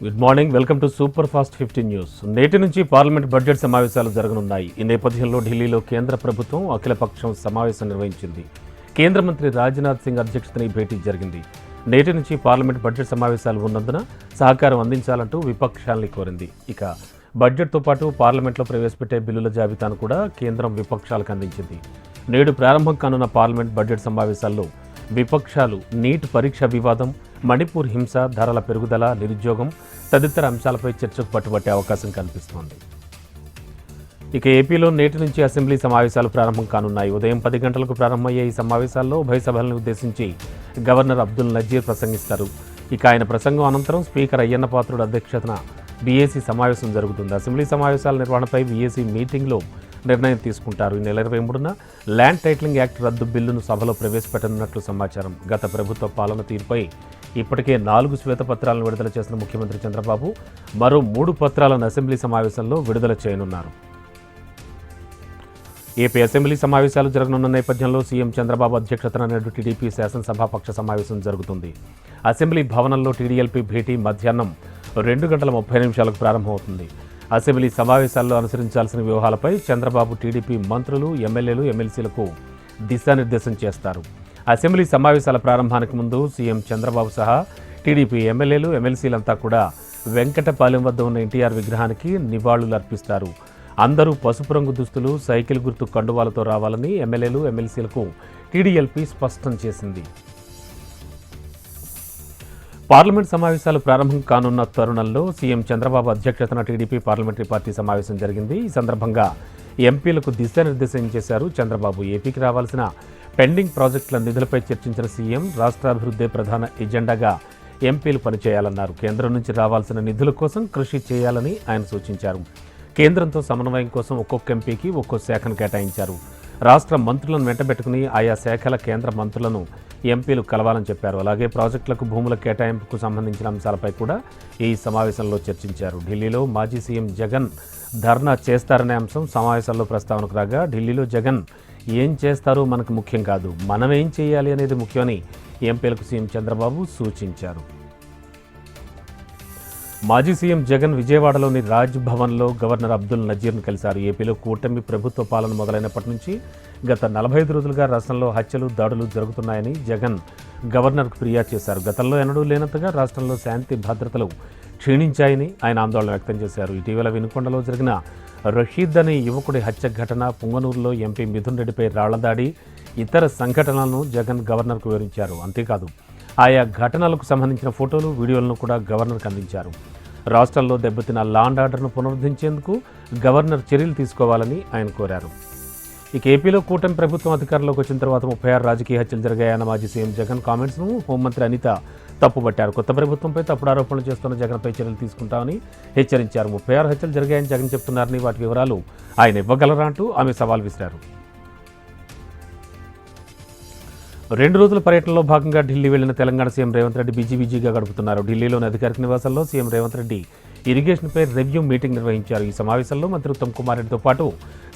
Good morning welcome to super fast fifteen news నేటి నుంచి parliament budget సమావేశాలు జరగనున్నాయి. ఈ నేపథ్యంలో ఢిల్లీలో కేంద్ర ప్రభుత్వం అఖిలపక్షం సమావేశం నిర్వహించింది. కేంద్ర మంత్రి రాజ్నాథ్ సింగ్ అధ్యక్షతన ఈ భేటీ జరిగింది. నేటి నుంచి పార్లమెంట్ బడ్జెట్ సమావేశాలు ఉన్నందున సహకారం అందించాలంటూ విపక్షాల్ని కోరింది. ఇక బడ్జెట్తో పాటు పార్లమెంట్లో ప్రవేశపెట్టే బిల్లుల జాబితాను కూడా కేంద్రం విపక్షాలకు అందించింది. నేడు ప్రారంభం కానున్న పార్లమెంట్ బడ్జెట్ సమావేశాల్లో విపక్షాలు నీట్ పరీక్ష వివాదం మణిపూర్ హింస ధరల పెరుగుదల నిరుద్యోగం తదితర అంశాలపై చర్చకు పట్టుబట్టే అవకాశం కనిపిస్తోంది. ఇక ఏపీలో నేటి నుంచి అసెంబ్లీ సమావేశాలు ప్రారంభం కానున్నాయి. ఉదయం పది గంటలకు ప్రారంభమయ్యే ఈ సమావేశాల్లో ఉభయ సభలను ఉద్దేశించి గవర్నర్ అబ్దుల్ నజీర్ ప్రసంగిస్తారు. ఇక ఆయన ప్రసంగం అనంతరం స్పీకర్ అయ్యన్న పాత్రుడు అధ్యక్షతన బీఏసీ సమావేశం జరుగుతుంది. అసెంబ్లీ సమావేశాల నిర్వహణపై బీఏసీ మీటింగ్లో నిర్ణయం తీసుకుంటారు. ఈ నెల ఇరవై మూడున ల్యాండ్ టైటిలింగ్ యాక్ట్ రద్దు బిల్లును సభలో ప్రవేశపెట్టనున్నట్లు సమాచారం. గత ప్రభుత్వ పాలన తీరుపై ఇప్పటికే నాలుగు శ్వేతపత్రాలను విడుదల చేసిన ముఖ్యమంత్రి చంద్రబాబు మరో మూడు పత్రాలను అసెంబ్లీ సమావేశంలో విడుదల చేయనున్నారు. ఏపీ అసెంబ్లీ సమావేశాలు జరగనున్న నేపథ్యంలో సీఎం చంద్రబాబు అధ్యక్షతన నేడు టీడీపీ శాసనసభాపక్ష సమావేశం జరుగుతుంది. అసెంబ్లీ భవనంలో టీడీఎల్పీ భేటీ మధ్యాహ్నం రెండు గంటల ముప్పై నిమిషాలకు ప్రారంభమవుతుంది. అసెంబ్లీ సమావేశాల్లో అనుసరించాల్సిన వ్యూహాలపై చంద్రబాబు టీడీపీ మంత్రులు ఎమ్మెల్యేలు ఎమ్మెల్సీలకు దిశానిర్దేశం చేస్తారు. అసెంబ్లీ సమావేశాల ప్రారంభానికి ముందు సీఎం చంద్రబాబు సహా టీడీపీ ఎమ్మెల్యేలు ఎమ్మెల్సీలంతా కూడా వెంకటపాలెం వద్ద ఉన్న ఎన్టీఆర్ విగ్రహానికి నివాళులు అర్పిస్తారు. అందరూ పసుపు రంగు దుస్తులు సైకిల్ గుర్తు కండువాలతో రావాలని ఎమ్మెల్యేలు ఎమ్మెల్సీలకు టీడీఎల్పీ స్పష్టం చేసింది. పార్లమెంట్ సమావేశాలు ప్రారంభం కానున్న తరుణంలో సీఎం చంద్రబాబు అధ్యక్షతన టీడీపీ పార్లమెంటరీ పార్టీ సమావేశం జరిగింది. ఈ సందర్భంగా ఎంపీలకు దిశానిర్దేశం చేశారు చంద్రబాబు. ఏపీకి రావాల్సిన పెండింగ్ ప్రాజెక్టుల నిధులపై చర్చించిన సీఎం రాష్ట్రాభివృద్ధే ప్రధాన ఎజెండాగా ఎంపీలు పనిచేయాలన్నారు. కేంద్రం నుంచి రావాల్సిన నిధుల కోసం కృషి చేయాలని ఆయన సూచించారు. కేంద్రంతో సమన్వయం కోసం ఒక్కొక్క ఎంపీకి ఒక్కో శాఖను కేటాయించారు. రాష్ట్ర మంత్రులను వెంటబెట్టుకుని ఆయా శాఖల కేంద్ర మంత్రులను ఎంపీలు కలవాలని చెప్పారు. అలాగే ప్రాజెక్టులకు భూముల కేటాయింపుకు సంబంధించిన అంశాలపై కూడా ఈ సమావేశంలో చర్చించారు. ఢిల్లీలో మాజీ సీఎం జగన్ ధర్నా చేస్తారనే అంశం సమావేశంలో ప్రస్తావనకు రాగా ఢిల్లీలో జగన్ ఏం చేస్తారో మనకు ముఖ్యం కాదు మనం ఏం చేయాలి అనేది ముఖ్యమని ఎంపీలకు సీఎం చంద్రబాబు సూచించారు. మాజీ సీఎం జగన్ విజయవాడలోని రాజ్ భవన్లో గవర్నర్ అబ్దుల్ నజీర్ను కలిశారు. ఏపీలో కూటమి ప్రభుత్వ పాలన మొదలైనప్పటి నుంచి గత నలభై ఐదు రోజులుగా రాష్ట్రంలో హత్యలు దాడులు జరుగుతున్నాయని జగన్ గవర్నర్కు ఫిర్యాదు చేశారు. గతంలో ఎన్నడూ లేనంతగా రాష్ట్రంలో శాంతి భద్రతలు క్షీణించాయని ఆయన ఆందోళన వ్యక్తం చేశారు. ఇటీవల వినుకొండలో జరిగిన రషీద్ అనే యువకుడి హత్య ఘటన పుంగనూరులో ఎంపీ మిథున్ రెడ్డిపై రాళ్ళదాడి ఇతర సంఘటనలను జగన్ గవర్నర్కు వివరించారు. అంతేకాదు ఆయా ఘటనలకు సంబంధించిన ఫోటోలు వీడియోలను కూడా గవర్నర్కు అందించారు. రాష్ట్రంలో దెబ్బతిన్న లాండ్ ఆర్డర్ను పునరుద్ధరించేందుకు గవర్నర్ చర్యలు తీసుకోవాలని ఆయన కోరారు. ఇక ఏపీలో కూటమి ప్రభుత్వం అధికారంలోకి వచ్చిన తర్వాత ముప్పై ఆరు రాజకీయ హత్యలు జరిగాయన్న మాజీ సీఎం జగన్ కామెంట్స్ను హోంమంత్రి అనిత తప్పుపట్టారు కొత్త ప్రభుత్వంపై తప్పుడు ఆరోపణలు చేస్తున్న జగన్పై చర్యలు తీసుకుంటామని హెచ్చరించారు. ముప్పై ఆరు హత్యలు జరిగాయని జగన్ చెప్తున్నారని వాటి వివరాలు ఆయన ఇవ్వగలరా అంటూ ఆమె సవాల్ విసిరారు. రెండు రోజుల పర్యటనలో భాగంగా ఢిల్లీ వెళ్ళిన తెలంగాణ సీఎం రేవంత్ రెడ్డి బిజీ బిజీగా గడుపుతున్నారు. ఢిల్లీలోని అధికారిక నివాసంలో సీఎం రేవంత్ రెడ్డి ఇరిగేషన్పై రివ్యూ మీటింగ్ నిర్వహించారు. ఈ సమావేశంలో మంత్రి ఉత్తమ్ కుమార్ రెడ్డితో పాటు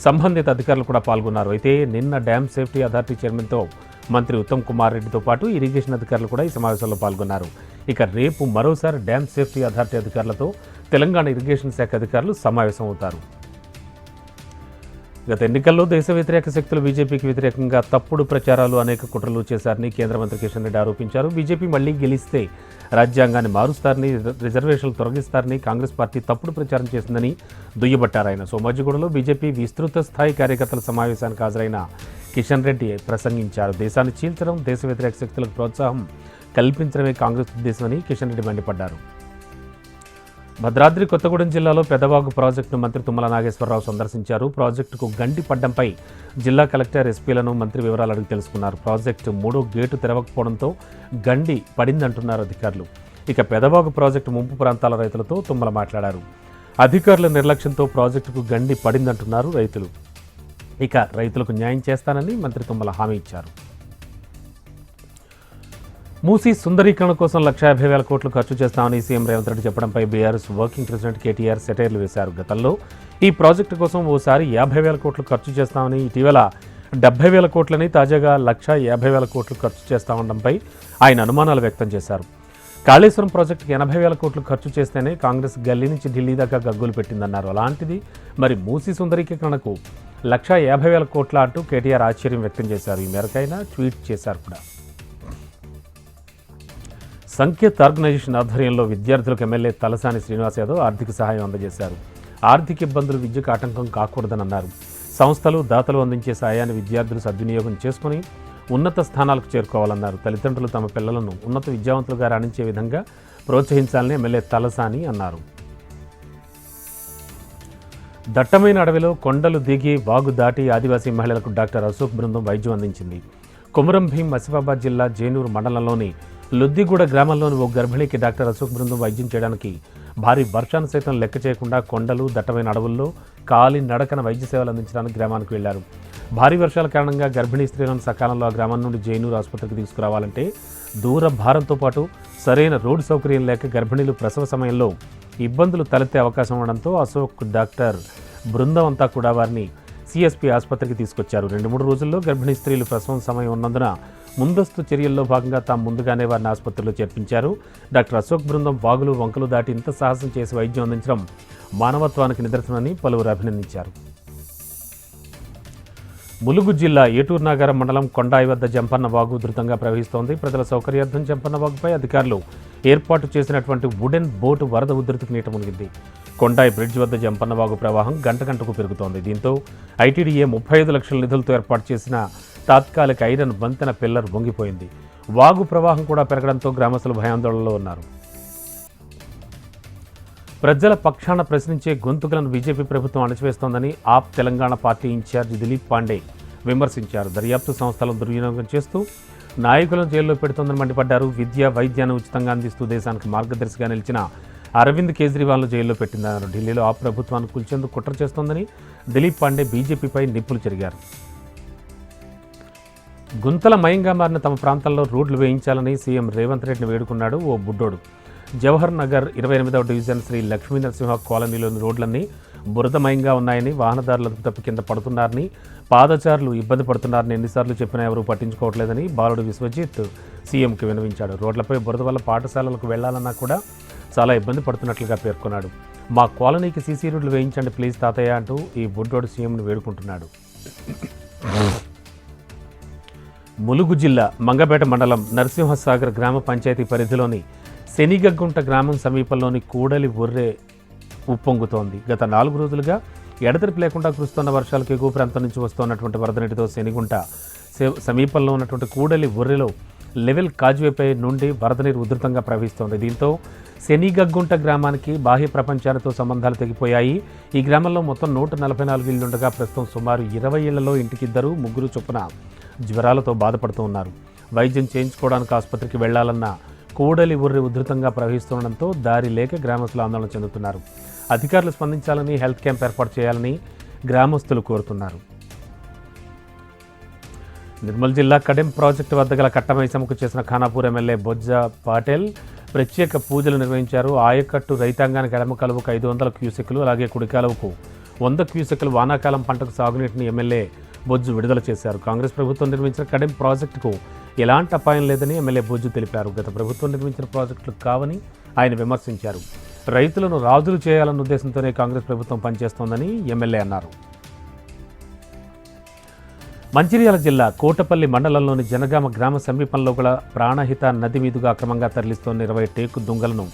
సంబంధిత అధికారులు కూడా పాల్గొన్నారు. అయితే నిన్న డ్యామ్ సేఫ్టీ అథారిటీ చైర్మన్తో మంత్రి ఉత్తమ్ కుమార్ రెడ్డితో పాటు ఇరిగేషన్ అధికారులు కూడా ఈ సమావేశంలో పాల్గొన్నారు. ఇక రేపు మరోసారి డ్యామ్ సేఫ్టీ అథారిటీ అధికారులతో తెలంగాణ ఇరిగేషన్ శాఖ అధికారులు సమావేశం అవుతారు గత ఎన్నికల్లో దేశ వ్యతిరేక శక్తులు బీజేపీకి వ్యతిరేకంగా తప్పుడు ప్రచారాలు అనేక కుట్రలు చేశారని కేంద్ర మంత్రి కిషన్ రెడ్డి ఆరోపించారు. బీజేపీ మళ్ళీ గెలిస్తే రాజ్యాంగాన్ని మారుస్తారని రిజర్వేషన్లు తొలగిస్తారని కాంగ్రెస్ పార్టీ తప్పుడు ప్రచారం చేసిందని దుయ్యబట్టారు ఆయన. సోమాజిగూడలో బీజేపీ విస్తృత స్థాయి కార్యకర్తల సమావేశానికి హాజరైన కిషన్ రెడ్డి ప్రసంగించారు. దేశాన్ని చీల్చడం దేశ వ్యతిరేక శక్తులకు ప్రోత్సాహం కల్పించడమే కాంగ్రెస్ ఉద్దేశమని కిషన్ రెడ్డి మండిపడ్డారు. భద్రాద్రి కొత్తగూడెం జిల్లాలో పెదవాగు ప్రాజెక్టును మంత్రి తుమ్మల నాగేశ్వరరావు సందర్శించారు. ప్రాజెక్టుకు గండి పడ్డంపై జిల్లా కలెక్టర్ ఎస్పీలను మంత్రి వివరాలు అడిగి తెలుసుకున్నారు. ప్రాజెక్టు మూడో గేటు తెరవకపోవడంతో గండి పడిందంటున్నారు అధికారులు. ఇక పెదవాగు ప్రాజెక్టు ముంపు ప్రాంతాల రైతులతో తుమ్మల మాట్లాడారు. అధికారుల నిర్లక్ష్యంతో ప్రాజెక్టుకు గండి పడిందంటున్నారు రైతులు. ఇక రైతులకు న్యాయం చేస్తానని మంత్రి తుమ్మల హామీ ఇచ్చారు. మూసీ సుందరీకరణ కోసం లక్ష యాభై వేల కోట్లు ఖర్చు చేస్తామని సీఎం రేవంత్ రెడ్డి చెప్పడంపై బీఆర్ఎస్ వర్కింగ్ ప్రెసిడెంట్ కేటీఆర్ సెటైర్లు వేశారు గతంలో. ఈ ప్రాజెక్టు కోసం ఓసారి యాభై వేల కోట్లు ఖర్చు చేస్తామని ఇటీవల డెబ్బై వేల కోట్లని తాజాగా లక్ష యాభై వేల కోట్లు ఖర్చు చేస్తామనడంపై ఆయన అనుమానాలు వ్యక్తం చేశారు. కాళేశ్వరం ప్రాజెక్టుకి ఎనభై వేల కోట్లు ఖర్చు చేస్తేనే కాంగ్రెస్ గల్లీ నుంచి ఢిల్లీ దాకా గగ్గులు పెట్టిందన్నారు. అలాంటిది మరి మూసీ సుందరీకరణకు లక్ష యాభై వేల కోట్ల అంటూ కేటీఆర్ ఆశ్చర్యం వ్యక్తం చేశారు. ఈ మేరకైనా ట్వీట్ చేశారు కూడా. సంకేత్ ఆర్గనైజేషన్ ఆధ్వర్యంలో విద్యార్థులకు ఎమ్మెల్యే తలసాని శ్రీనివాస్ యాదవ్ ఆర్థిక సహాయం అందజేశారు. ఆర్థిక ఇబ్బందులు విద్యకు ఆటంకం కాకూడదని అన్నారు. సంస్థలు దాతలు అందించే సాయాన్ని విద్యార్థులు సద్వినియోగం చేసుకుని ఉన్నత స్థానాలకు చేరుకోవాలన్నారు. తల్లిదండ్రులు తమ పిల్లలను ఉన్నత విద్యావంతులుగా రాణించే విధంగా ప్రోత్సహించాలని ఎమ్మెల్యే తలసాని అన్నారు. దట్టమైన అడవిలో కొండలు దిగి వాగు దాటి ఆదివాసీ మహిళలకు డాక్టర్ అశోక్ బృందం వైద్యం అందించింది. కొమురం భీం ఆసిఫాబాద్ జిల్లా జేనూరు మండలంలోని లుద్దిగూడ గ్రామంలోని ఓ గర్భిణికి డాక్టర్ అశోక్ బృందం వైద్యం చేయడానికి భారీ వర్షాన్ని సైతం లెక్క చేయకుండా కొండలు దట్టమైన అడవుల్లో కాలి నడకన వైద్య సేవలు అందించడానికి గ్రామానికి వెళ్ళారు. భారీ వర్షాల కారణంగా గర్భిణీ స్త్రీలను సకాలంలో ఆ గ్రామం నుండి జైనూరు ఆసుపత్రికి తీసుకురావాలంటే దూర భారంతో పాటు సరైన రోడ్డు సౌకర్యం లేక గర్భిణీలు ప్రసవ సమయంలో ఇబ్బందులు తలెత్తే అవకాశం ఉండడంతో అశోక్ డాక్టర్ బృందం అంతా కూడా వారిని సిఎస్పి ఆసుపత్రికి తీసుకొచ్చారు. రెండు మూడు రోజుల్లో గర్భిణీ స్త్రీలు ప్రసవం సమయం ఉన్నందున ముందస్తు చర్యల్లో భాగంగా తాము ముందుగానే వారిని ఆసుపత్రిలో చేర్పించారు. డాక్టర్ అశోక్ బృందం వాగులు వంకలు దాటి ఇంత సాహసం చేసి వైద్యం అందించడం మానవత్వానికి నిదర్శనమని పలువురు అభినందించారు. ములుగు జిల్లా ఏటూరు నాగారం మండలం కొండాయి వద్ద జంపన్న వాగు ఉధృతంగా ప్రవహిస్తోంది. ప్రజల సౌకర్యార్థం జంపన్న వాగుపై అధికారులు ఏర్పాటు చేసినటువంటి వుడెన్ బోటు వరద ఉధృతికి నీట మునిగింది. కొండాయి బ్రిడ్జ్ వద్ద జంపన్న వాగు ప్రవాహం గంట గంటకు పెరుగుతోంది. దీంతో ఐటీడీఏ ముప్పై ఐదు లక్షల నిధులతో ఏర్పాటు చేసిన తాత్కాలిక ఐరన్ వంతెన పిల్లర్ వంగిపోయింది. వాగు ప్రవాహం కూడా పెరగడంతో గ్రామస్తులు భయాందోళనలో ఉన్నారు. ప్రజల పక్షాన ప్రశ్నించే గొంతుకలను బీజేపీ ప్రభుత్వం అణచివేస్తోందని AAP Telangana party incharge Dilip Pandey విమర్శించారు. దర్యాప్తు సంస్థలను దుర్వినియోగం చేస్తూ నాయకులను జైల్లో పెడుతోందని మండిపడ్డారు. విద్య వైద్యాన్ని ఉచితంగా అందిస్తూ దేశానికి మార్గదర్శిగా నిలిచిన అరవింద్ కేజ్రీవాల్ను జైల్లో పెట్టిందన్నారు. ఢిల్లీలో ఆ ప్రభుత్వాన్ని కూల్చేందుకు కుట్ర చేస్తోందని దిలీప్ పాండే బీజేపీపై నిప్పులు చెరిగారు. గుంతల మయంగా మారిన తమ ప్రాంతాల్లో రోడ్లు వేయించాలని సీఎం రేవంత్ రెడ్డిని వేడుకున్నాడు ఓ బుడ్డోడు. జవహర్ నగర్ ఇరవై ఎనిమిదవ డివిజన్ శ్రీ లక్ష్మీనరసింహ కాలనీలోని రోడ్లన్నీ బురదమయంగా ఉన్నాయని వాహనదారులకు తప్పు కింద పడుతున్నారని పాదచారులు ఇబ్బంది పడుతున్నారని ఎన్నిసార్లు చెప్పినా ఎవరూ పట్టించుకోవట్లేదని బాలుడు విశ్వజిత్ సీఎంకి వినవించాడు. రోడ్లపై బురద వల్ల పాఠశాలలకు వెళ్ళాలన్నా కూడా చాలా ఇబ్బంది పడుతున్నట్లుగా పేర్కొన్నాడు. మా కాలనీకి సీసీ రోడ్లు వేయించండి ప్లీజ్ తాతయ్య అంటూ ఈ బుడ్డోడు సీఎంను వేడుకుంటున్నాడు. ములుగు జిల్లా మంగపేట మండలం నరసింహసాగర్ గ్రామ పంచాయతీ పరిధిలోని శనిగగ్గుంట గ్రామం సమీపంలోని కూడలి ఒర్రె ఉప్పొంగుతోంది. గత నాలుగు రోజులుగా ఎడతెరిపి లేకుండా కురుస్తున్న వర్షాలకు ఎగువ ప్రాంతం నుంచి వస్తున్నటువంటి వరద నీటితో శనిగుంట సే- సమీపంలో ఉన్నటువంటి కూడలి బొర్రెలో లెవెల్ కాజ్వేపై నుండి వరద నీరు ఉధృతంగా ప్రవహిస్తోంది. దీంతో శనిగగ్గుంట గ్రామానికి బాహ్య ప్రపంచాలతో సంబంధాలు తెగిపోయాయి. ఈ గ్రామంలో మొత్తం నూట నలభై నాలుగు ఇళ్ళుండగా ప్రస్తుతం సుమారు ఇరవై ఇళ్ళలో ఇంటికిద్దరు ముగ్గురు చొప్పున జ్వరాలతో బాధపడుతూ ఉన్నారు. వైద్యం చేయించుకోవడానికి ఆసుపత్రికి వెళ్ళాలన్న కూడలి ఉర్రి ఉధృతంగా ప్రవహిస్తుండడంతో దారి లేక గ్రామస్తులు ఆందోళన చెందుతున్నారు. అధికారులు స్పందించాలని హెల్త్ క్యాంప్ ఏర్పాటు చేయాలని గ్రామస్తులు కోరుతున్నారు. నిర్మల్ జిల్లా కడెం ప్రాజెక్టు వద్ద గల కట్టమైసమకు చేసిన ఖానాపూర్ ఎమ్మెల్యే బొజ్జ పాటేల్ ప్రత్యేక పూజలు నిర్వహించారు. ఆయకట్టు రైతాంగానికి ఎడమ కలువకు ఐదు వందల క్యూసెక్లు అలాగే కుడికాలువకు వంద క్యూసెక్లు వానాకాలం పంటకు సాగునీటిని ఎమ్మెల్యే బొజ్జు విడుదల చేశారు. కాంగ్రెస్ ప్రభుత్వం నిర్మించిన కడెం ప్రాజెక్టుకు ఎలాంటి అపాయం లేదని ఎమ్మెల్యే బొజ్జు తెలిపారు. గత ప్రభుత్వం నిర్మించిన ప్రాజెక్టులు కావని ఆయన విమర్శించారు. రైతులను రాజులు చేయాలన్న ఉద్దేశంతోనే కాంగ్రెస్ ప్రభుత్వం పనిచేస్తోందని ఎమ్మెల్యే అన్నారు. మంచిర్యాల జిల్లా కోటపల్లి మండలంలోని జనగామ గ్రామ సమీపంలో గల ప్రాణహిత నది మీదుగా అక్రమంగా తరలిస్తోన్న ఇరవై టేకు దుంగలను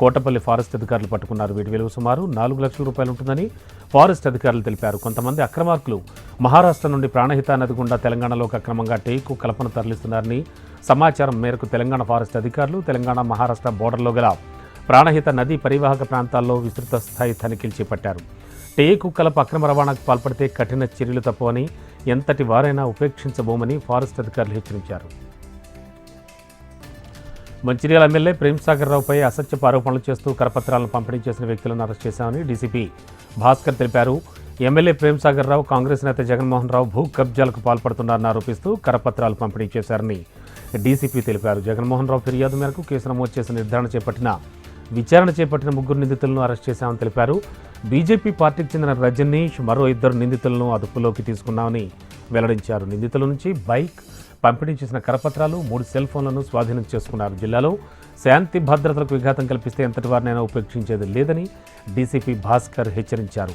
కోటపల్లి ఫారెస్ట్ అధికారులు పట్టుకున్నారు. వీటి విలువ సుమారు నాలుగు లక్షల రూపాయలు ఉంటుందని ఫారెస్ట్ అధికారులు తెలిపారు. కొంతమంది అక్రమార్కులు మహారాష్ట్ర నుండి ప్రాణహిత నది గుండా తెలంగాణలోకి అక్రమంగా టేకు కలపను తరలిస్తున్నారని సమాచారం మేరకు తెలంగాణ ఫారెస్ట్ అధికారులు తెలంగాణ మహారాష్ట్ర బోర్డర్లో గల ప్రాణహిత నది పరివాహక ప్రాంతాల్లో విస్తృత స్థాయి తనిఖీలు చేపట్టారు. టేకు కలప అక్రమ రవాణాకు పాల్పడితే కఠిన చర్యలు తప్పవని ఎంతటి వారైనా ఉపేక్షించబోమని ఫారెస్ట్ అధికారులు హెచ్చరించారు. మంచిర్యాల ఎమ్మెల్యే ప్రేమ్సాగర్ రావుపై అసత్యపు ఆరోపణలు చేస్తూ కరపత్రాలను పంపిణీ చేసిన వ్యక్తులను అరెస్ట్ చేశామని డీసీపీ భాస్కర్ తెలిపారు. ఎమ్మెల్యే ప్రేమ్సాగర్ రావు కాంగ్రెస్ నేత జగన్మోహన్ రావు భూ కబ్జాలకు పాల్పడుతున్నారని ఆరోపిస్తూ కరపత్రాలు పంపిణీ చేశారని డీసీపీ తెలిపారు. జగన్మోహన్ రావు ఫిర్యాదు మేరకు కేసు నమోదు చేసిన నిర్ధారణ చేపట్టిన విచారణ చేపట్టిన ముగ్గురు నిందితులను అరెస్ట్ చేశామని తెలిపారు. బీజేపీ పార్టీకి చెందిన రజనీష్ మరో ఇద్దరు నిందితులను అదుపులోకి తీసుకున్నామని వెల్లడించారు. నిందితుల నుంచి బైక్ పంపిణీ చేసిన కరపత్రాలు మూడు సెల్ ఫోన్లను స్వాధీనం చేసుకున్నారు. జిల్లాలో శాంతి భద్రతలకు విఘాతం కల్పిస్తే ఎంతటి వారినైనా ఉపేక్షించేది లేదని డీసీపీ భాస్కర్ హెచ్చరించారు.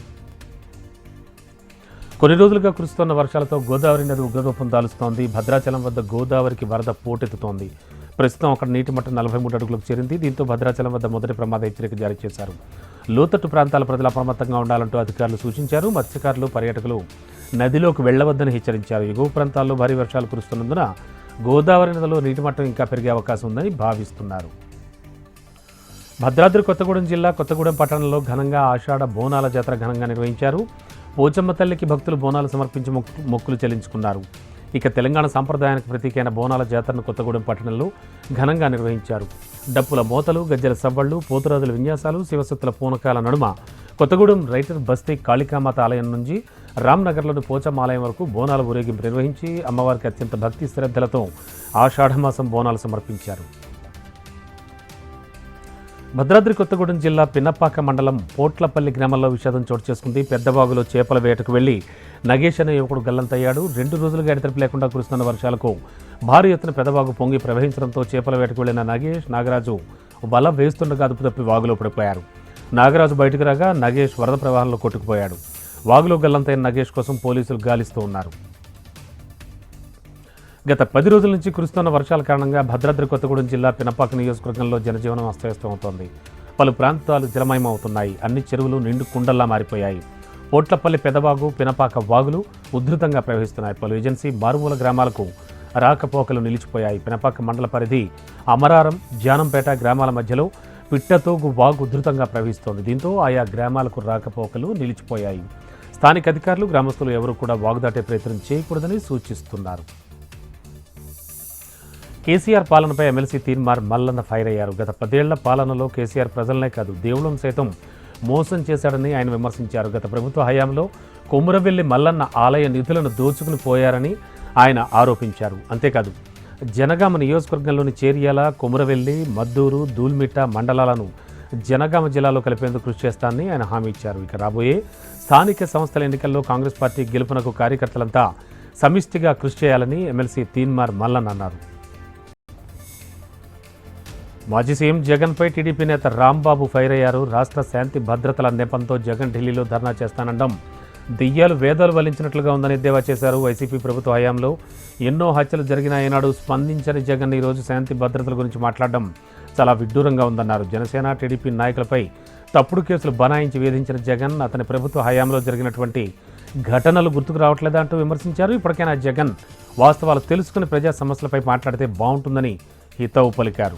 కొన్ని రోజులుగా కురుస్తున్న వర్షాలతో గోదావరి నది ఉగ్రరూపం దాలుస్తోంది. భద్రాచలం వద్ద గోదావరికి వరద పోటెత్తుతోంది. ప్రస్తుతం అక్కడ నీటి మట్టం నలభై మూడు అడుగులకు చేరింది. దీంతో భద్రాచలం వద్ద మొదటి ప్రమాద హెచ్చరిక జారీ చేశారు. లోతట్టు ప్రాంతాల ప్రజలు అప్రమత్తంగా ఉండాలంటూ అధికారులు సూచించారు. మత్స్యకారులు పర్యాటకులు నదిలోకి వెళ్ళవద్దని హెచ్చరించారు. ఎగువ ప్రాంతాల్లో భారీ వర్షాలు కురుస్తున్నందున గోదావరి నదిలో నీటి మట్టం ఇంకా పెరిగే అవకాశం ఉందని భావిస్తున్నారు. భద్రాద్రి కొత్తగూడెం జిల్లా కొత్తగూడెం పట్టణంలో ఘనంగా ఆషాఢ బోనాల జాతర ఘనంగా నిర్వహించారు. పోచమ్మ తల్లికి భక్తులు బోనాలు సమర్పించి మొక్కులు చెల్లించుకున్నారు. ఇక తెలంగాణ సాంప్రదాయానికి ప్రతీకైన బోనాల జాతరను కొత్తగూడెం పట్టణంలో ఘనంగా నిర్వహించారు. డప్పుల మోతలు గజ్జల సవ్వళ్ళు పోతురాజుల విన్యాసాలు శివసత్తుల పూనకాల నడుమ కొత్తగూడెం రైటర్ బస్తీ కాళికామాత ఆలయం నుంచి రామ్నగర్లోని పోచమాలయం వరకు బోనాల ఊరేగింపు నిర్వహించి అమ్మవారికి అత్యంత భక్తి శ్రద్ధలతో ఆషాఢమాసం బోనాలు సమర్పించారు. భద్రాద్రి కొత్తగూడెం జిల్లా పిన్నపాక మండలం పోట్లపల్లి గ్రామంలో విషాదం చోటు చేసుకుంది. పెద్దవాగులో చేపల వేటకు వెళ్ళి నగేష్ అనే యువకుడు గల్లంతయ్యాడు. రెండు రోజులుగా ఎడతెరిపి లేకుండా కురుస్తున్న వర్షాలకు భారీ ఎత్తున పెదవాగు పొంగి ప్రవహించడంతో చేపల వేటకు వెళ్ళిన నగేష్ నాగరాజు వల వేస్తుండగా అదుపు తప్పి వాగులో పడిపోయారు. నాగరాజు బయటకు రాగా నగేష్ వరద ప్రవాహంలో కొట్టుకుపోయాడు. వాగులో గల్లంతైన నగేష్ కోసం పోలీసులు గాలిస్తూ ఉన్నారు. గత పది రోజుల నుంచి కురుస్తున్న వర్షాల కారణంగా భద్రాద్రి కొత్తగూడెం జిల్లా పినపాక నియోజకవర్గంలో జనజీవనం అస్తవ్యస్తమవుతోంది. పలు ప్రాంతాలు జలమయమవుతున్నాయి. అన్ని చెరువులు నిండు కుండల్లా మారిపోయాయి. పోట్లపల్లి పెదవాగు పినపాక వాగులు ఉధృతంగా ప్రవహిస్తున్నాయి. పలు ఏజెన్సీ మారుమూల గ్రామాలకు రాకపోకలు నిలిచిపోయాయి. పినపాక మండల పరిధి అమరారం జానంపేట గ్రామాల మధ్యలో పిట్టతోగు వాగు ఉధృతంగా ప్రవహిస్తోంది. దీంతో ఆయా గ్రామాలకు రాకపోకలు నిలిచిపోయాయి. స్థానిక అధికారులు గ్రామస్తులు ఎవరూ కూడా వాగు దాటే ప్రయత్నం చేయకూడదని సూచిస్తున్నారు. కేసీఆర్ పాలనపై ఎమ్మెల్సీ తీన్మార్ మల్లన్న ఫైర్ అయ్యారు. గత పదేళ్ళ పాలనలో కేసీఆర్ ప్రజలనే కాదు దేవుళ్ళను సైతం మోసం చేశాడని ఆయన విమర్శించారు. గత ప్రభుత్వ హయాంలో కొమురవెల్లి మల్లన్న ఆలయ నిధులను దోచుకుని పోయారని ఆయన ఆరోపించారు. అంతేకాదు జనగామ నియోజకవర్గంలోని చేర్యాల కొమురవెల్లి మద్దూరు దూల్మిట్ట మండలాలను జనగామ జిల్లాలో కలిపేందుకు కృషి చేస్తానని ఆయన హామీ ఇచ్చారు. ఇక రాబోయే స్థానిక సంస్థల ఎన్నికల్లో కాంగ్రెస్ పార్టీ గెలుపునకు కార్యకర్తలంతా సమిష్టిగా కృషి చేయాలని ఎమ్మెల్సీ తీన్మార్ మల్లన్ అన్నారు. మాజీ సీఎం జగన్పై టీడీపీ నేత రాంబాబు ఫైర్ అయ్యారు. రాష్ట్ర శాంతి భద్రతల నెపంతో జగన్ ఢిల్లీలో ధర్నా చేస్తానడం దెయ్యాలు వేదాలు వలించినట్లుగా ఉందని ఎద్దేవా చేశారు వైసీపీ ప్రభుత్వ హయాంలో. ఎన్నో హత్యలు జరిగిన ఈనాడు స్పందించని జగన్ ఈరోజు శాంతి భద్రతల గురించి మాట్లాడడం చాలా విడ్డూరంగా ఉందన్నారు. జనసేన టీడీపీ నాయకులపై తప్పుడు కేసులు బనాయించి వేధించిన జగన్ అతని ప్రభుత్వ హయాంలో జరిగినటువంటి ఘటనలు గుర్తుకు రావట్లేదా అంటూ విమర్శించారు. ఇప్పటికైనా జగన్ వాస్తవాలు తెలుసుకుని ప్రజా సమస్యలపై మాట్లాడితే బాగుంటుందని హితవు పలికారు.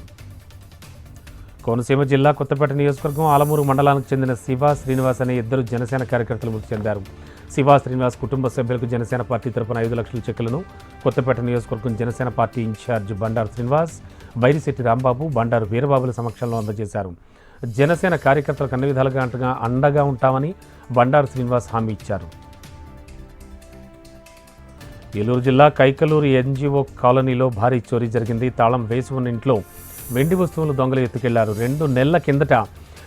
కోనసీమ జిల్లా కొత్తపేట నియోజకవర్గం ఆలమూరు మండలానికి చెందిన శివ శ్రీనివాస్ అనే ఇద్దరు జనసేన కార్యకర్తలు మృతి చెందారు. శివ శ్రీనివాస్ కుటుంబ సభ్యులకు జనసేన పార్టీ తరపున ఐదు లక్షల చెక్కులను కొత్తపేట నియోజకవర్గం జనసేన పార్టీ ఇన్ఛార్జ్ బండారు శ్రీనివాస్ బైరిశెట్టి రాంబాబు బండారు వీరబాబుల సమక్షంలో అందజేశారు. జనసేన కార్యకర్తలకు అన్ని విధాలుగా అంటగా అండగా ఉంటామని బండారు శ్రీనివాస్ హామీ ఇచ్చారు. ఏలూరు జిల్లా కైకలూరు ఎన్జిఓ కాలనీలో భారీ చోరీ జరిగింది. తాళం వేసి ఉన్న ఇంట్లో వెండి వస్తువులు దొంగలు ఎత్తుకెళ్ళారు. రెండు నెలల కిందట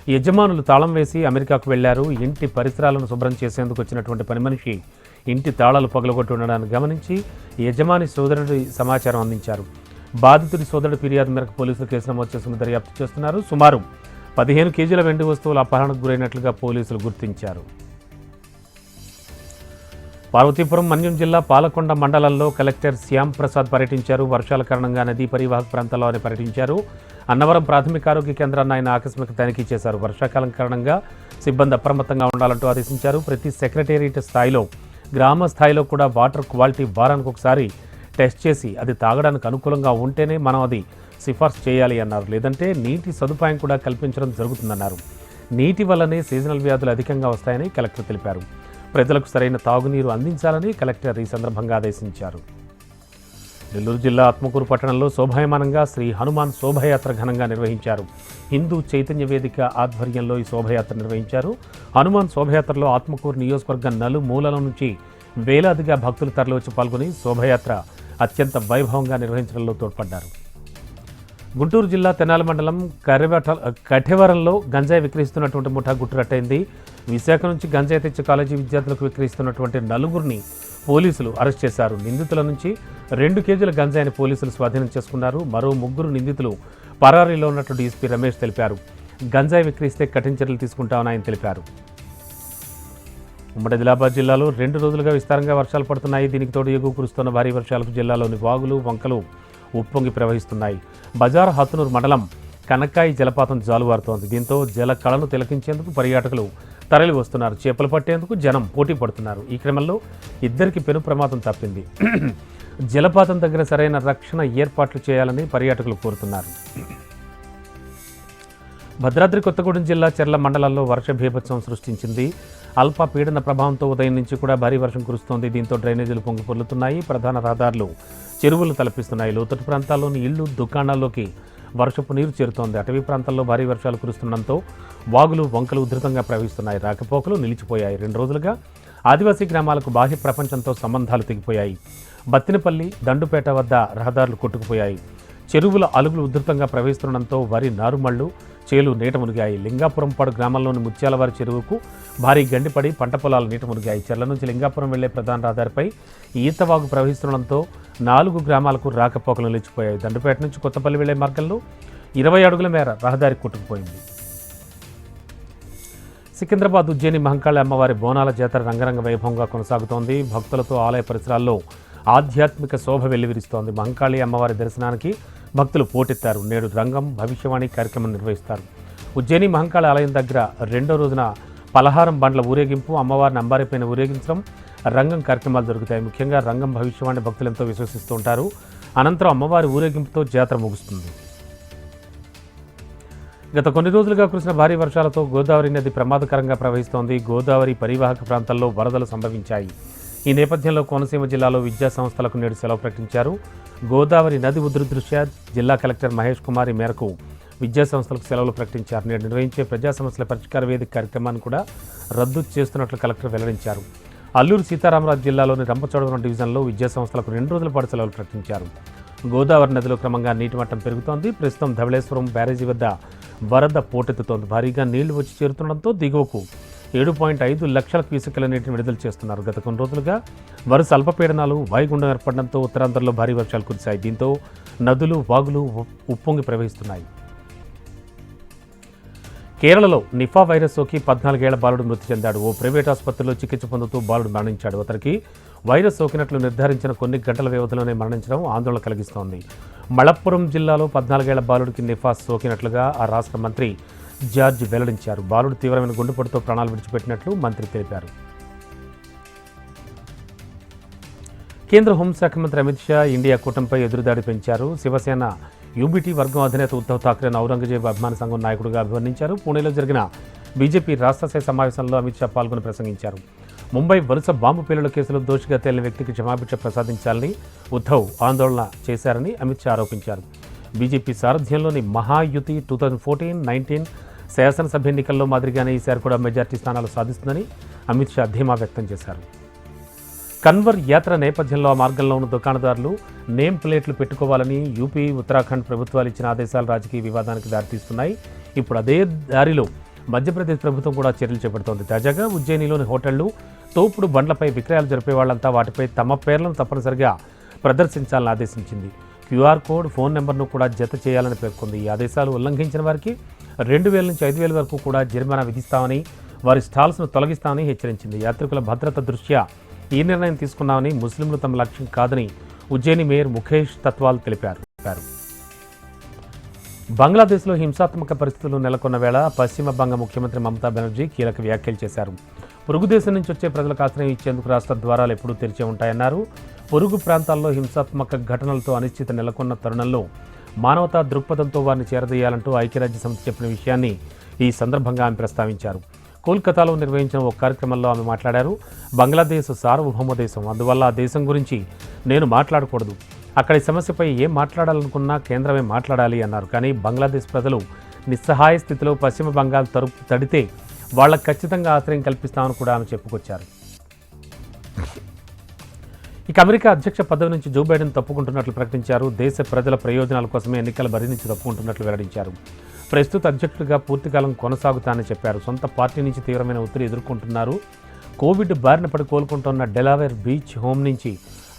యజమానులు తాళం వేసి అమెరికాకు వెళ్ళారు. ఇంటి పరిసరాలను శుభ్రం చేసేందుకు వచ్చినటువంటి పని మనిషి ఇంటి తాళాలు పగలగొట్టి ఉండడాన్ని గమనించి యజమాని సోదరుడి సమాచారం అందించారు. బాధితుడి సోదరుడి ఫిర్యాదు మేరకు పోలీసులు కేసు నమోదు చేసుకుని దర్యాప్తు చేస్తున్నారు. సుమారు పదిహేను కేజీల వెండి వస్తువులు అపహరణకు గురైనట్లుగా పోలీసులు గుర్తించారు. పార్వతీపురం మన్యం జిల్లా పాలకొండ మండలంలో కలెక్టర్ శ్యామ్ ప్రసాద్ పర్యటించారు. వర్షాల కారణంగా నదీ పరివాహక ప్రాంతాల్లో ఆయన పర్యటించారు. అన్నవరం ప్రాథమిక ఆరోగ్య కేంద్రాన్ని ఆయన ఆకస్మిక తనిఖీ చేశారు. వర్షాకాలం కారణంగా సిబ్బంది అప్రమత్తంగా ఉండాలంటూ ఆదేశించారు. ప్రతి సెక్రటేరియట్ స్థాయిలో గ్రామ స్థాయిలో కూడా వాటర్ క్వాలిటీ వారానికి ఒకసారి టెస్ట్ చేసి అది తాగడానికి అనుకూలంగా ఉంటేనే మనం అది సిఫార్సు చేయాలి అన్నారు. లేదంటే నీటి సదుపాయం కూడా కల్పించడం జరుగుతుందన్నారు. నీటి వల్లనే సీజనల్ వ్యాధులు అధికంగా వస్తాయని కలెక్టర్ తెలిపారు. ప్రజలకు సరైన తాగునీరు అందించాలని కలెక్టర్ ఈ సందర్భంగా ఆదేశించారు. నెల్లూరు జిల్లా ఆత్మకూరు పట్టణంలో శోభాయమానంగా శ్రీ హనుమాన్ శోభయాత్ర ఘనంగా నిర్వహించారు. హిందూ చైతన్య వేదిక ఆధ్వర్యంలో ఈ శోభయాత్ర నిర్వహించారు. హనుమాన్ శోభయాత్రలో ఆత్మకూరు నియోజకవర్గం నలుమూలల నుంచి వేలాదిగా భక్తులు తరలివచ్చి పాల్గొని శోభయాత్ర అత్యంత వైభవంగా నిర్వహించడంలో తోడ్పడ్డారు. గుంటూరు జిల్లా తెనాలి మండలం కరివట కఠివరంలో గంజాయి విక్రయిస్తున్నటువంటి ముఠా గుట్టురట్టయింది. విశాఖ నుంచి గంజాయి తెచ్చి కాలేజీ విద్యార్థులకు విక్రయిస్తున్నటువంటి నలుగురిని పోలీసులు అరెస్ట్ చేశారు. నిందితుల నుంచి రెండు కేజీల గంజాయిని పోలీసులు స్వాధీనం చేసుకున్నారు. మరో ముగ్గురు నిందితులు పరారీలో ఉన్నట్టు డీఎస్పీ రమేష్ తెలిపారు. గంజాయి విక్రయిస్తే కఠిన చర్యలు తీసుకుంటామని ఆయన తెలిపారు. ఉమ్మడి ఆదిలాబాద్ జిల్లాలో రెండు రోజులుగా విస్తారంగా వర్షాలు పడుతున్నాయి. దీనికి తోడు ఎగువ కురుస్తున్న భారీ వర్షాలకు జిల్లాలోని వాగులు వంకలు ఉప్పొంగి ప్రవహిస్తున్నాయి. బజార్ హత్నూర్ మండలం కనకాయి జలపాతం జాలువారుతోంది. దీంతో జల కళను తిలకించేందుకు పర్యాటకులు తరలి వస్తున్నారు చేపలు పట్టేందుకు జనం పోటీ పడుతున్నారు. ఈ క్రమంలో ఇద్దరికి పెను ప్రమాదం తప్పింది. జలపాతం దగ్గర సరైన రక్షణ ఏర్పాట్లు చేయాలని పర్యాటకులు కోరుతున్నారు. భద్రాద్రి కొత్తగూడెం జిల్లా చెర్ల మండలాల్లో వర్ష భీభత్సం సృష్టించింది. అల్ప పీడన ప్రభావంతో ఉదయం నుంచి కూడా భారీ వర్షం కురుస్తోంది. దీంతో డ్రైనేజీలు పొంగి పొర్లుతున్నాయి ప్రధాన రహదారులు చెరువులు తలపిస్తున్నాయి. లోతట్టు ప్రాంతాల్లోని ఇళ్ళు దుకాణాల్లోకి వర్షపు నీరు చేరుతోంది. అటవీ ప్రాంతాల్లో భారీ వర్షాలు కురుస్తుండటంతో వాగులు వంకలు ఉధృతంగా ప్రవహిస్తున్నాయి. రాకపోకలు నిలిచిపోయాయి. రెండు రోజులుగా ఆదివాసీ గ్రామాలకు బాహ్య ప్రపంచంతో సంబంధాలు తెగిపోయాయి. బత్తినపల్లి దండుపేట వద్ద రహదారులు కొట్టుకుపోయాయి. చెరువుల అలుగులు ఉధృతంగా ప్రవహిస్తుండటంతో వరి నారుమళ్ళు చేలు నీట మునిగాయి. లింగాపురం పాడు గ్రామంలోని ముత్యాలవారి చెరువుకు భారీ గండిపడి పంట పొలాలు నీట మునిగాయి. చెర్ల నుంచి లింగాపురం వెళ్ళే ప్రధాన రహదారిపై ఈతవాగు ప్రవహిస్తుండటంతో నాలుగు గ్రామాలకు రాకపోకలు నిలిచిపోయాయి. దండుపేట నుంచి కొత్తపల్లి వెళ్ళే మార్గంలో ఇరవై అడుగుల మేర రహదారి కొట్టుకుపోయింది. సికింద్రాబాద్ ఉజ్జయిని మహంకాళి అమ్మవారి బోనాల జాతర రంగరంగ వైభవంగా కొనసాగుతోంది. భక్తులతో ఆలయ పరిసరాల్లో ఆధ్యాత్మిక శోభ వెల్లివిరుస్తోంది. మహంకాళి అమ్మవారి దర్శనానికి భక్తులు పోటెత్తారు. నేడు రంగం భవిష్యవాణి కార్యక్రమం నిర్వహిస్తారు. ఉజ్జయిని మహంకాళ ఆలయం దగ్గర రెండో రోజున పలహారం బండ్ల ఊరేగింపు అమ్మవారిని అంబారిపైన ఊరేగించడం రంగం కార్యక్రమాలు జరుగుతాయి. ముఖ్యంగా రంగం భవిష్యవాణి భక్తులు ఎంతో విశ్వసిస్తూ ఉంటారు. అనంతరం అమ్మవారి ఊరేగింపుతో జాతర ముగుస్తుంది. గత కొన్ని రోజులుగా కురిసిన భారీ వర్షాలతో గోదావరి నది ప్రమాదకరంగా ప్రవహిస్తోంది. గోదావరి పరివాహక ప్రాంతాల్లో వరదలు సంభవించాయి. ఈ నేపథ్యంలో కోనసీమ జిల్లాలో విద్యా సంస్థలకు నేడు సెలవు ప్రకటించారు. గోదావరి నది ఉధృతి దృష్ట్యా జిల్లా కలెక్టర్ మహేష్ కుమార్ ఈ మేరకు విద్యా సంస్థలకు సెలవులు ప్రకటించారు. నేడు నిర్వహించే ప్రజా సమస్యల పరిష్కార వేదిక కార్యక్రమాన్ని కూడా రద్దు చేస్తున్నట్లు కలెక్టర్ వెల్లడించారు. అల్లూరు సీతారామరాజు జిల్లాలోని రంపచోడవరం డివిజన్లో విద్యా సంస్థలకు రెండు రోజుల పాటు సెలవులు ప్రకటించారు. గోదావరి నదిలో క్రమంగా నీటి మట్టం పెరుగుతోంది. ప్రస్తుతం ధవళేశ్వరం బ్యారేజీ వద్ద వరద పోటెత్తుతోంది. భారీగా నీళ్ళు వచ్చి చేరుతుండటంతో దిగువకు ఏడు పాయింట్ ఐదు లక్షల క్యూసెక్ల నీటిని విడుదల చేస్తున్నారు. గత కొన్ని రోజులుగా వరుస అల్పపీడనాలు వాయుగుండం ఏర్పడడంతో ఉత్తరాంధ్రలో భారీ వర్షాలు కురిశాయి. దీంతో నదులు వాగులు ఉప్- ఉప్పొంగి ప్రవహిస్తున్నాయి. కేరళలో నిఫా వైరస్ సోకి పద్నాలుగేళ్ళ బాలుడు మృతి చెందాడు. ఓ ప్రైవేట్ ఆసుపత్రిలో చికిత్స పొందుతూ బాలుడు మరణించాడు. అతనికి వైరస్ సోకినట్లు నిర్ధారించిన కొన్ని గంటల వ్యవధిలోనే మరణించడం ఆందోళన కలిగిస్తోంది. మళప్పురం జిల్లాలో పద్నాలుగేళ్ళ బాలుడికి నిఫా సోకినట్లుగా ఆ రాష్ట్ర మంత్రి జార్జ్ వెల్లడించారు. బాలుడు తీవ్రమైన గుండెపోటుతో ప్రాణాలు విడిచిపెట్టినట్లు మంత్రి తెలిపారు. కేంద్ర హోంశాఖ మంత్రి అమిత్ షా ఇండియా కూటమిపై ఎదురుదాడి పెంచారు. శివసేన యూబీటీ వర్గం అధినేత ఉద్ధవ్ ఠాక్రేను ఔరంగజేబ్ అభిమాన సంఘం నాయకుడిగా అభివర్ణించారు. పూణేలో జరిగిన బీజేపీ రాష్ట్రస్థాయి సమావేశంలో అమిత్ షా పాల్గొని ప్రసంగించారు. ముంబై వరుస బాంబు పేలుల కేసులో దోషిగా తేలిన వ్యక్తికి క్షమాభిక్ష ప్రసాదించాలని ఉద్ధవ్ ఆందోళన చేశారని అమిత్ షా ఆరోపించారు. BJP సారథ్యంలోని Mahayuti two thousand fourteen nineteen శాసనసభ ఎన్నికల్లో మాదిరిగానే ఈసారి కూడా మెజార్టీ స్థానాలు సాధిస్తుందని అమిత్ షా ధీమా వ్యక్తం చేశారు. కన్వర్ యాత్ర నేపథ్యంలో ఆ మార్గంలో ఉన్న దుకాణదారులు నేమ్ ప్లేట్లు పెట్టుకోవాలని యూపీ ఉత్తరాఖండ్ ప్రభుత్వాలు ఇచ్చిన ఆదేశాలు రాజకీయ వివాదానికి దారితీస్తున్నాయి. ఇప్పుడు అదే దారిలో మధ్యప్రదేశ్ ప్రభుత్వం కూడా చర్యలు చేపడుతోంది. తాజాగా ఉజ్జయినిలోని హోటళ్ళు తోపుడు బండ్లపై విక్రయాలు జరిపే వాళ్ళంతా వాటిపై తమ పేర్లను తప్పనిసరిగా ప్రదర్శించాలని ఆదేశించింది. క్యూఆర్ కోడ్ ఫోన్ నెంబర్ను కూడా జత చేయాలని పేర్కొంది. ఈ ఆదేశాలు ఉల్లంఘించిన వారికి రెండు వేల నుంచి ఐదు వేల వరకు కూడా జరిమానా విధిస్తామని వారి స్టాల్స్ను తొలగిస్తామని హెచ్చరించింది. యాత్రికుల భద్రత దృష్ట్యా ఈ నిర్ణయం తీసుకున్నామని ముస్లింలు తమ లక్ష్యం కాదని ఉజ్జయిని మేయర్ ముఖేష్ తత్వాల్ తెలిపారు. బంగ్లాదేశ్లో హింసాత్మక పరిస్థితులు నెలకొన్న వేళ పశ్చిమ బంగ ముఖ్యమంత్రి మమతా బెనర్జీ కీలక వ్యాఖ్యలు చేశారు. పొరుగు దేశం నుంచి వచ్చే ప్రజలకు ఆశ్రయం ఇచ్చేందుకు రాష్ట్ర ద్వారాలు ఎప్పుడూ తెరిచే ఉంటాయన్నారు. పొరుగు ప్రాంతాల్లో హింసాత్మక ఘటనలతో అనిశ్చిత నెలకొన్న తరుణంలో మానవతా దృక్పథంతో వారిని చేరదీయాలంటూ ఐక్యరాజ్య సమితి చెప్పిన విషయాన్ని ఈ సందర్భంగా ఆమె ప్రస్తావించారు. కోల్కతాలో నిర్వహించిన ఒక కార్యక్రమంలో ఆమె మాట్లాడారు. బంగ్లాదేశ్ సార్వభౌమ దేశం అందువల్ల ఆ దేశం గురించి నేను మాట్లాడకూడదు. అక్కడి సమస్యపై ఏం మాట్లాడాలనుకున్నా కేంద్రమే మాట్లాడాలి అన్నారు. కానీ బంగ్లాదేశ్ ప్రజలు నిస్సహాయ స్థితిలో పశ్చిమ బెంగాల్ తరుపు తడితే వాళ్ళకు ఖచ్చితంగా ఆశ్రయం కల్పిస్తామని కూడా ఆమె చెప్పుకొచ్చారు. ఇక అమెరికా అధ్యక్ష పదవి నుంచి జో బైడెన్ తప్పుకుంటున్నట్లు ప్రకటించారు. దేశ ప్రజల ప్రయోజనాల కోసమే ఎన్నికల బరి నుంచి తప్పుకుంటున్నట్లు వెల్లడించారు. ప్రస్తుత అధ్యక్షుడిగా పూర్తికాలం కొనసాగుతానని చెప్పారు. సొంత పార్టీ నుంచి తీవ్రమైన ఒత్తిడి ఎదుర్కొంటున్నారు. కోవిడ్ బారిన పడి కోలుకుంటున్న డెలావేర్ బీచ్ హోమ్ నుంచి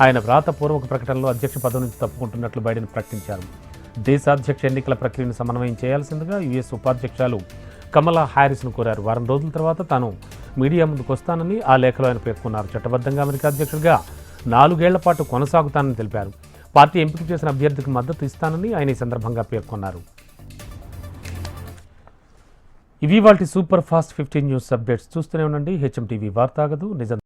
ఆయన వ్రాతపూర్వక ప్రకటనలో అధ్యక్ష పదవి నుంచి తప్పుకుంటున్నట్లు బైడెన్ ప్రకటించారు. దేశాధ్యక్ష ఎన్నికల ప్రక్రియను సమన్వయం చేయాల్సిందిగా యుఎస్ ఉపాధ్యక్షులు కమలా హ్యారిస్ను కోరారు. వారం రోజుల తర్వాత తాను మీడియా ముందుకు వస్తానని ఆ లేఖలో ఆయన పేర్కొన్నారు. చట్టబద్ధంగా అమెరికా అధ్యక్షుడిగా నాలుగేళ్ళ పాటు కొనసాగుతానని తెలిపారు. పార్టీ ఎంపిక చేసిన అభ్యర్థికి మద్దతు ఇస్తానని ఆయన ఈ సందర్భంగా పేర్కొన్నారు. ఇవి వాటి super fast fifteen news updates చూస్తూనే ఉండండి. హెచ్ఎం టీవీ వార్తాగదు. నిజం